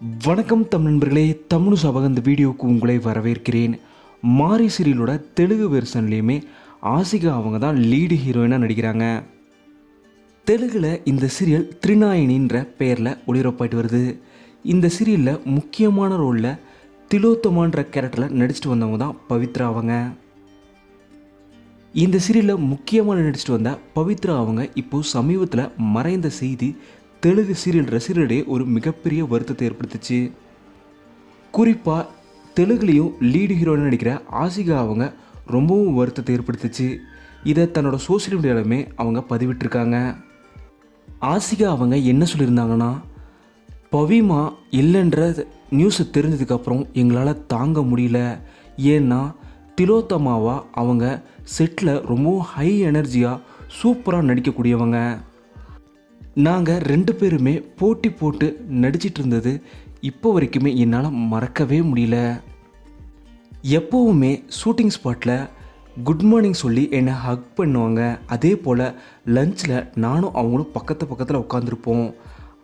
வணக்கம் தமிழ் நண்பர்களே தமிழ் சபக இந்த வீடியோவுக்கு உங்களை வரவேற்கிறேன். மாரி சீரியலோட தெலுங்கு வெர்ஷன்லேயுமே ஆசிகா அவங்க தான் லீடு ஹீரோயினாக நடிக்கிறாங்க. தெலுங்கில் இந்த சீரியல் திருநாயினின்ற பெயரில் ஒளிபரப்பாயிட்டு வருது. இந்த சீரியலில் முக்கியமான ரோலில் திலோத்தமான்ற கேரக்டரில் நடிச்சிட்டு வந்தவங்க தான் பவித்ரா அவங்க. இந்த சீரியலில் முக்கியமாக நடிச்சிட்டு வந்த பவித்ரா அவங்க இப்போது சமீபத்தில் மறைந்த செய்தி தெலுங்கு சீரியல் ரசிகர்களிடையே ஒரு மிகப்பெரிய வருத்தத்தை ஏற்படுத்துச்சு. குறிப்பாக தெலுங்குலேயும் லீடு ஹீரோனு நடிக்கிற ஆசிகா அவங்க ரொம்பவும் வருத்தத்தை ஏற்படுத்துச்சு. இதை தன்னோட சோஷியல் மீடியாலுமே அவங்க பதிவிட்டிருக்காங்க. ஆசிகா அவங்க என்ன சொல்லியிருந்தாங்கன்னா பவிமா இல்லைன்ற நியூஸை தெரிஞ்சதுக்கப்புறம் எங்களால் தாங்க முடியல. ஏன்னா திலோத்தமாவா அவங்க செட்டில் ரொம்பவும் ஹை எனர்ஜியாக சூப்பராக நடிக்கக்கூடியவங்க. நாங்கள் ரெண்டு பேருமே போட்டி போட்டு நடிச்சிட்டு இருந்தது. இப்போ வரைக்குமே என்னால் மறக்கவே முடியல. எப்போவுமே ஷூட்டிங் ஸ்பாட்டில் குட் மார்னிங் சொல்லி என்னை ஹக் பண்ணுவாங்க. அதே போல் லஞ்சில் நானும் அவங்களும் பக்கத்து பக்கத்தில் உட்காந்துருப்போம்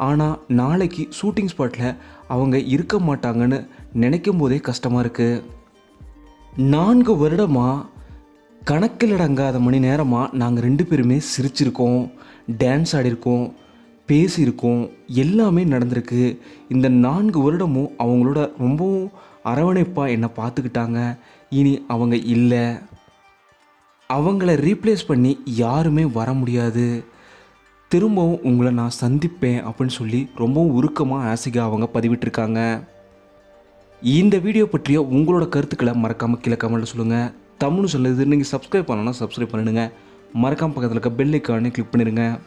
ஆனால் நாளைக்கு ஷூட்டிங் ஸ்பாட்டில் அவங்க இருக்க மாட்டாங்கன்னு நினைக்கும் போதே கஷ்டமாக இருக்குது நான்கு வருடமாக கணக்கில் அடங்காத மணி நேரமாக நாங்கள் ரெண்டு பேருமே சிரிச்சிருக்கோம். டான்ஸ் ஆடிருக்கோம். பேசியிருக்கோம். எல்லாமே நடந்திருக்கு. இந்த நான்கு வருடமும் அவங்களோட ரொம்பவும் அரவணைப்பாக என்னை பார்த்துக்கிட்டாங்க. இனி அவங்க இல்லை. அவங்கள ரீப்ளேஸ் பண்ணி யாருமே வர முடியாது. திரும்பவும் உங்களை நான் சந்திப்பேன் அப்படின்னு சொல்லி ரொம்பவும் உருக்கமாக ஆசிகா அவங்க பதிவிட்டிருக்காங்க. இந்த வீடியோ பற்றிய உங்களோட கருத்துக்களை மறக்காமல் கீழே கமெண்ட்டில் சொல்லுங்கள் தமிழ்னு சொல்லுது. நீங்கள் சப்ஸ்கிரைப் பண்ணணும்னா சப்ஸ்கிரைப் பண்ணிடுங்க. மறக்காமல் பக்கத்தில் இருக்க பெல் ஐக்கானே கிளிக் பண்ணிடுங்க.